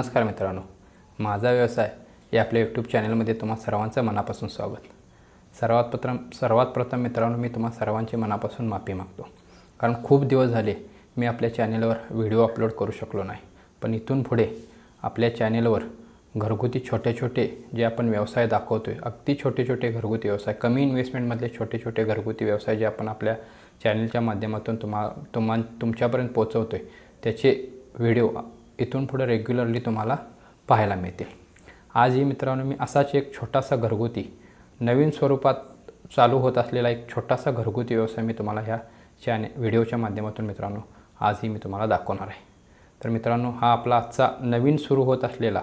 नमस्कार मित्रांनो. माझा व्यवसाय या आपल्या यूट्यूब चॅनलमध्ये तुम्हा सर्वांचं मनापासून स्वागत. सर्वात प्रथम सर्वात प्रथम मित्रांनो मी तुम्हा सर्वांची मनापासून माफी मागतो. कारण खूप दिवस झाले मी आपल्या चॅनेलवर व्हिडिओ अपलोड करू शकलो नाही. पण इथून पुढे आपल्या चॅनेलवर घरगुती छोटे छोटे जे आपण व्यवसाय दाखवतो आहे अगदी छोटे छोटे घरगुती व्यवसाय कमी इन्व्हेस्टमेंटमधले छोटे छोटे घरगुती व्यवसाय जे आपण आपल्या चॅनलच्या माध्यमातून तुम्हा तुम्हा तुमच्यापर्यंत पोचवतो आहे त्याचे व्हिडिओ इथून पुढे रेग्युलरली तुम्हाला पाहायला मिळतील. आजही मित्रांनो मी असाच एक छोटासा घरगुती नवीन स्वरूपात चालू होत असलेला एक छोटासा घरगुती व्यवसाय मी तुम्हाला ह्या चॅने व्हिडिओच्या माध्यमातून मित्रांनो आजही मी तुम्हाला दाखवणार आहे. तर मित्रांनो हा आपला आजचा नवीन सुरू होत असलेला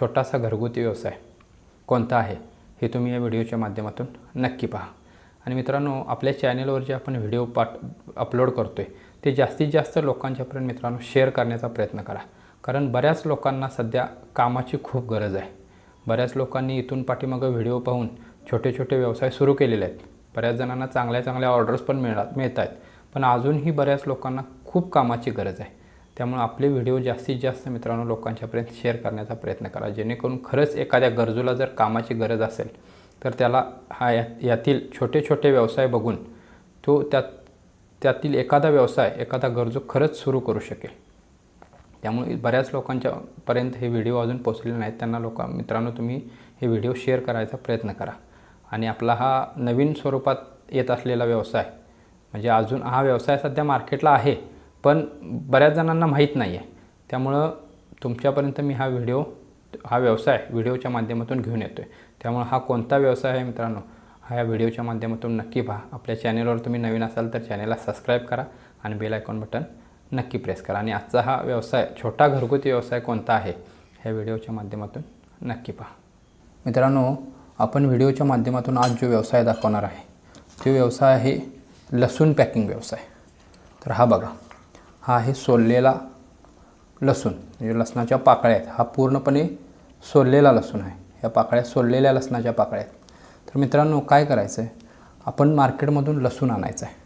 छोटासा घरगुती व्यवसाय कोणता आहे हे तुम्ही या व्हिडिओच्या माध्यमातून नक्की पहा. आणि मित्रांनो आपल्या चॅनेलवर जे आपण व्हिडिओ पाठ अपलोड करतो आहे ते जास्तीत जास्त लोकांच्यापर्यंत मित्रांनो शेअर करण्याचा प्रयत्न करा. कारण बऱ्याच लोकांना सध्या कामाची खूप गरज आहे. बऱ्याच लोकांनी इथून पाठीमागं व्हिडिओ पाहून छोटे छोटे व्यवसाय सुरू केलेले आहेत. बऱ्याच जणांना चांगल्या चांगल्या ऑर्डर्स पण मिळतात मिळत आहेत पण अजूनही बऱ्याच लोकांना खूप कामाची गरज आहे. त्यामुळे आपले व्हिडिओ जास्तीत जास्त मित्रांनो लोकांच्यापर्यंत शेअर करण्याचा प्रयत्न करा. जेणेकरून खरंच एखाद्या गरजूला जर कामाची गरज असेल तर त्याला हा या यातील छोटे छोटे व्यवसाय बघून तो त्यात त्यातील एखादा व्यवसाय एखादा गरजू खरंच सुरू करू शकेल. त्यामुळे बऱ्याच लोकांच्यापर्यंत हे व्हिडिओ अजून पोचलेले नाहीत. त्यांना लोक मित्रांनो तुम्ही हे व्हिडिओ शेअर करायचा प्रयत्न करा. आणि आपला हा नवीन स्वरूपात येत असलेला व्यवसाय म्हणजे अजून हा व्यवसाय सध्या मार्केटला आहे पण बऱ्याच जणांना माहीत नाही आहे त्यामुळं तुमच्यापर्यंत मी हा व्हिडिओ हा व्यवसाय व्हिडिओच्या माध्यमातून घेऊन येतो आहे त्यामुळं हा कोणता व्यवसाय आहे मित्रांनो? हा या व्हिडिओच्या माध्यमातून नक्की पहा. आपल्या चॅनेलवर तुम्ही नवीन असाल तर चॅनेलला सबस्क्राईब करा आणि बेल आयकॉन बटन नक्की प्रेस करा. आणि आजचा हा व्यवसाय छोटा घरगुती व्यवसाय कोणता आहे ह्या व्हिडिओच्या माध्यमातून नक्की पहा. मित्रांनो आपण व्हिडिओच्या माध्यमातून आज जो व्यवसाय दाखवणार आहे तो व्यवसाय आहे लसूण पॅकिंग व्यवसाय. तर हा बघा हा आहे सोललेला लसूण. म्हणजे लसणाच्या पाकळ्या आहेत. हा पूर्णपणे सोललेला लसूण आहे. ह्या पाकळ्या सोललेल्या लसणाच्या पाकळ्या आहेत. तर मित्रांनो काय करायचं आहे आपण मार्केटमधून लसूण आणायचं आहे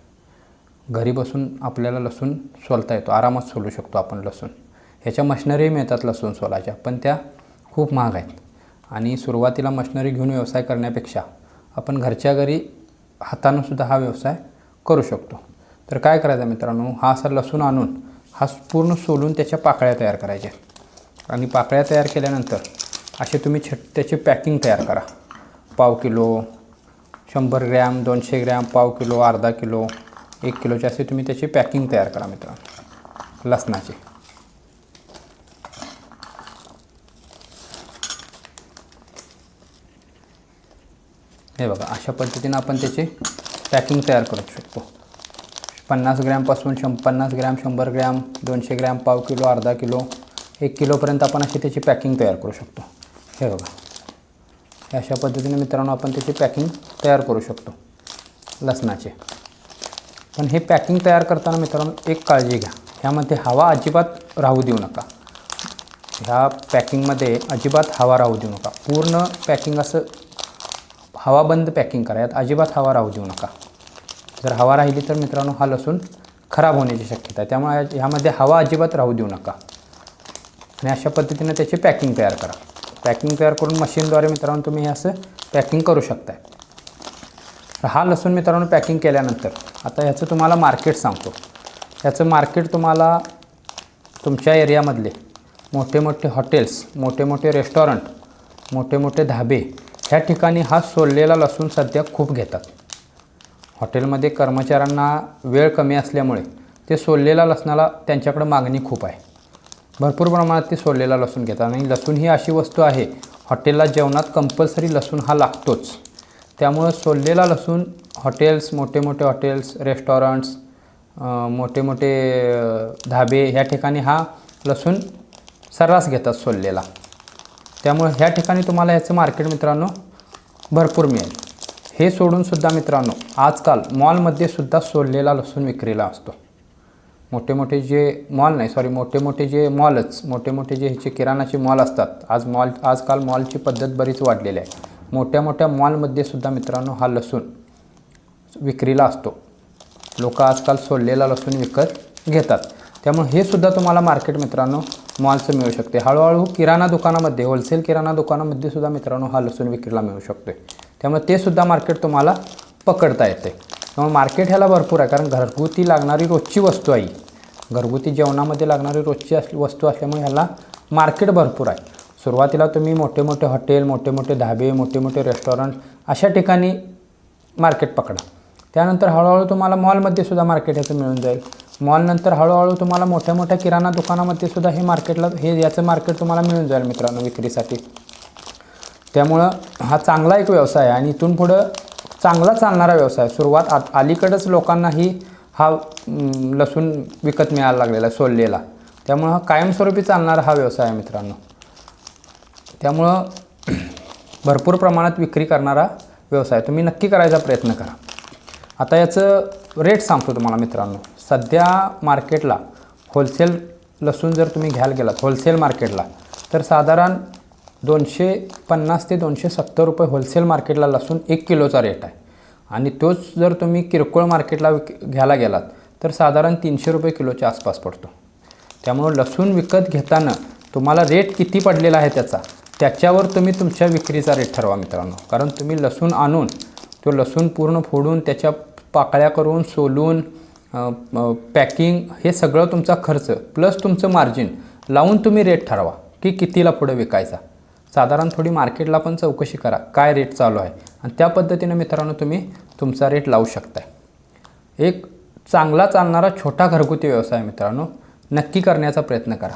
घरी बसून आपल्याला लसूण सोलता येतो. आरामात सोलू शकतो आपण लसूण. ह्याच्या मशनरी मिळतात लसूण सोलाच्या पण त्या खूप महाग आहेत. आणि सुरुवातीला मशिनरी घेऊन व्यवसाय करण्यापेक्षा आपण घरच्या घरी हातानंसुद्धा हा व्यवसाय करू शकतो. तर काय करायचं मित्रांनो? हा असा लसूण आणून हा पूर्ण सोलून त्याच्या पाकळ्या तयार करायच्या. आणि पाकळ्या तयार केल्यानंतर असे तुम्ही छट त्याची पॅकिंग तयार करा. पाव किलो शंभर ग्रॅम दोनशे ग्रॅम पाव किलो अर्धा किलो एक किलोचे असे तुम्ही त्याची पॅकिंग तयार करा मित्रांनो लसणाची. हे बघा अशा पद्धतीनं आपण त्याची पॅकिंग तयार करू शकतो. पन्नास ग्रॅमपासून शं पन्नास ग्रॅम शंभर ग्रॅम दोनशे ग्रॅम पाव किलो अर्धा किलो एक किलोपर्यंत आपण अशी त्याची पॅकिंग तयार करू शकतो. हे बघा. अशा पद्धतीने मित्रांनो आपण त्याची पॅकिंग तयार करू शकतो लसणाचे. पण हे पॅकिंग तयार करताना मित्रांनो एक काळजी घ्या. ह्यामध्ये हवा अजिबात राहू देऊ नका. ह्या पॅकिंगमध्ये अजिबात हवा राहू देऊ नका. पूर्ण पॅकिंग असं हवाबंद पॅकिंग करा. यात अजिबात हवा राहू देऊ नका. जर हवा राहिली तर मित्रांनो हा लसूण खराब होण्याची शक्यता आहे. त्यामुळे ह्यामध्ये हवा अजिबात राहू देऊ नका. आणि अशा पद्धतीनं त्याची पॅकिंग तयार करा. पॅकिंग तयार करून मशीनद्वारे मित्रांनो तुम्ही हे असं पॅकिंग करू शकताय. तर हा लसूण मित्रांनो पॅकिंग केल्यानंतर आता ह्याचं तुम्हाला मार्केट सांगतो. ह्याचं मार्केट तुम्हाला तुमच्या एरियामधले मोठे मोठे हॉटेल्स मोठे मोठे रेस्टॉरंट मोठे मोठे धाबे ह्या ठिकाणी हा सोललेला लसूण सध्या खूप घेतात. हॉटेलमध्ये कर्मचाऱ्यांना वेळ कमी असल्यामुळे ते सोललेला लसणाला त्यांच्याकडे मागणी खूप आहे. भरपूर प्रमाणात ते सोडलेला लसूण घेतात. आणि लसूण ही अशी वस्तू आहे हॉटेलला जेवणात कंपल्सरी लसूण हा लागतोच. त्यामुळं सोललेला लसूण हॉटेल्स मोठे मोठे हॉटेल्स रेस्टॉरंट्स मोठे मोठे धाबे ह्या ठिकाणी हा लसूण सर्रास घेतात सोललेला त्यामुळे ह्या ठिकाणी तुम्हाला ह्याचं मार्केट मित्रांनो भरपूर मिळेल. हे सोडूनसुद्धा मित्रांनो आजकाल मॉलमध्ये सुद्धा सोललेला लसूण विक्रीला असतो. मोठे मोठे जे मॉल नाही सॉरी मोठे मोठे जे मॉलच मोठे मोठे जे ह्याचे किराणाचे मॉल असतात आज मॉल आजकाल मॉलची पद्धत बरीच वाढलेली आहे. मोठ्या मोठ्या मॉलमध्ये सुद्धा मित्रांनो हा लसूण विक्रीला असतो. लोक आजकाल सोललेला लसूण विकत घेतात. त्यामुळे हे सुद्धा तुम्हाला मार्केट मित्रांनो मॉलचं मिळू शकते. हळूहळू किराणा दुकानामध्ये होलसेल किराणा दुकानामध्ये सुद्धा मित्रांनो हा लसूण विक्रीला मिळू शकतो त्यामुळे ते सुद्धा मार्केट तुम्हाला पकडता येते त्यामुळे मार्केट ह्याला भरपूर आहे. कारण घरगुती लागणारी रोजची वस्तू आहे ही. घरगुती जेवणामध्ये लागणारी रोजची अस वस्तू असल्यामुळे ह्याला मार्केट भरपूर आहे. सुरुवातीला तुम्ही मोठे मोठे हॉटेल मोठे मोठे धाबे मोठे मोठे रेस्टॉरंट अशा ठिकाणी मार्केट पकडा. त्यानंतर हळूहळू तुम्हाला मॉलमध्ये सुद्धा मार्केट ह्याचं मिळून जाईल. मॉलनंतर हळूहळू तुम्हाला मोठ्या मोठ्या किराणा दुकानामध्ये सुद्धा हे मार्केटला हे याचं मार्केट तुम्हाला मिळून जाईल मित्रांनो विक्रीसाठी. त्यामुळं हा चांगला एक व्यवसाय आहे आणि इथून पुढं चांगला चालणारा व्यवसाय. सुरुवात आ अलीकडंच लोकांनाही हा लसूण विकत मिळायला लागलेला आहे सोललेला. त्यामुळं हा कायमस्वरूपी चालणारा हा व्यवसाय आहे मित्रांनो. त्यामुळं भरपूर प्रमाणात विक्री करणारा व्यवसाय तुम्ही नक्की करायचा प्रयत्न करा. आता याचं रेट सांगतो तुम्हाला मित्रांनो. सध्या मार्केटला होलसेल लसूण जर तुम्ही घ्यायला गेलात होलसेल मार्केटला तर साधारण दोनशे पन्नास ते दोनशे सत्तर रुपये होलसेल मार्केटला लसूण एक किलोचा रेट आहे. आणि तोच जर तुम्ही किरकोळ मार्केटला विक घ्यायला गेलात तर साधारण तीनशे रुपये किलोच्या आसपास पडतो. त्यामुळं लसूण विकत घेताना तुम्हाला रेट किती पडलेला आहे त्याचा त्याच्यावर तुम्ही तुमच्या विक्रीचा रेट ठरवा मित्रांनो. कारण तुम्ही लसूण आणून तो लसूण पूर्ण फोडून त्याच्या पाकळ्या करून सोलून पॅकिंग हे सगळं तुमचा खर्च प्लस तुमचं मार्जिन लावून तुम्ही रेट ठरवा की कितीला पुढे विकायचा. साधारण थोडी मार्केटला पण चौकशी करा काय रेट चालू आहे. आणि त्या पद्धतीनं मित्रांनो तुम्ही तुमचा रेट लावू शकताय. एक चांगला चालणारा छोटा घरगुती व्यवसाय मित्रांनो नक्की करण्याचा प्रयत्न करा.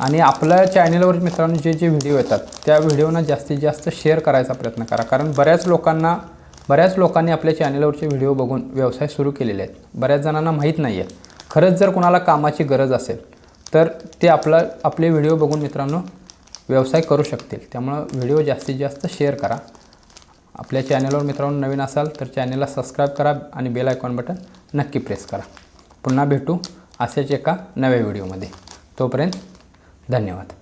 आणि आपल्या चॅनलवर मित्रांनो जे जे व्हिडिओ येतात त्या व्हिडिओना जास्तीत जास्त शेअर करायचा प्रयत्न करा. कारण बऱ्याच लोकांना बऱ्याच लोकांनी आपल्या चॅनलवरचे व्हिडिओ बघून व्यवसाय सुरू केलेले आहेत. बऱ्याच जणांना माहीत नाही आहे खरंच जर कोणाला कामाची गरज असेल तर ते आपला आपले व्हिडिओ बघून मित्रांनो व्यवसाय करू शकतील. त्यामुळं व्हिडिओ जास्तीत जास्त शेअर करा. आपल्या चॅनलवर मित्रांनो नवीन असाल तर चॅनलला सबस्क्राईब करा आणि बेल आयकॉन बटन नक्की प्रेस करा. पुन्हा भेटू असेच एका नव्या व्हिडिओमध्ये. तोपर्यंत धन्यवाद.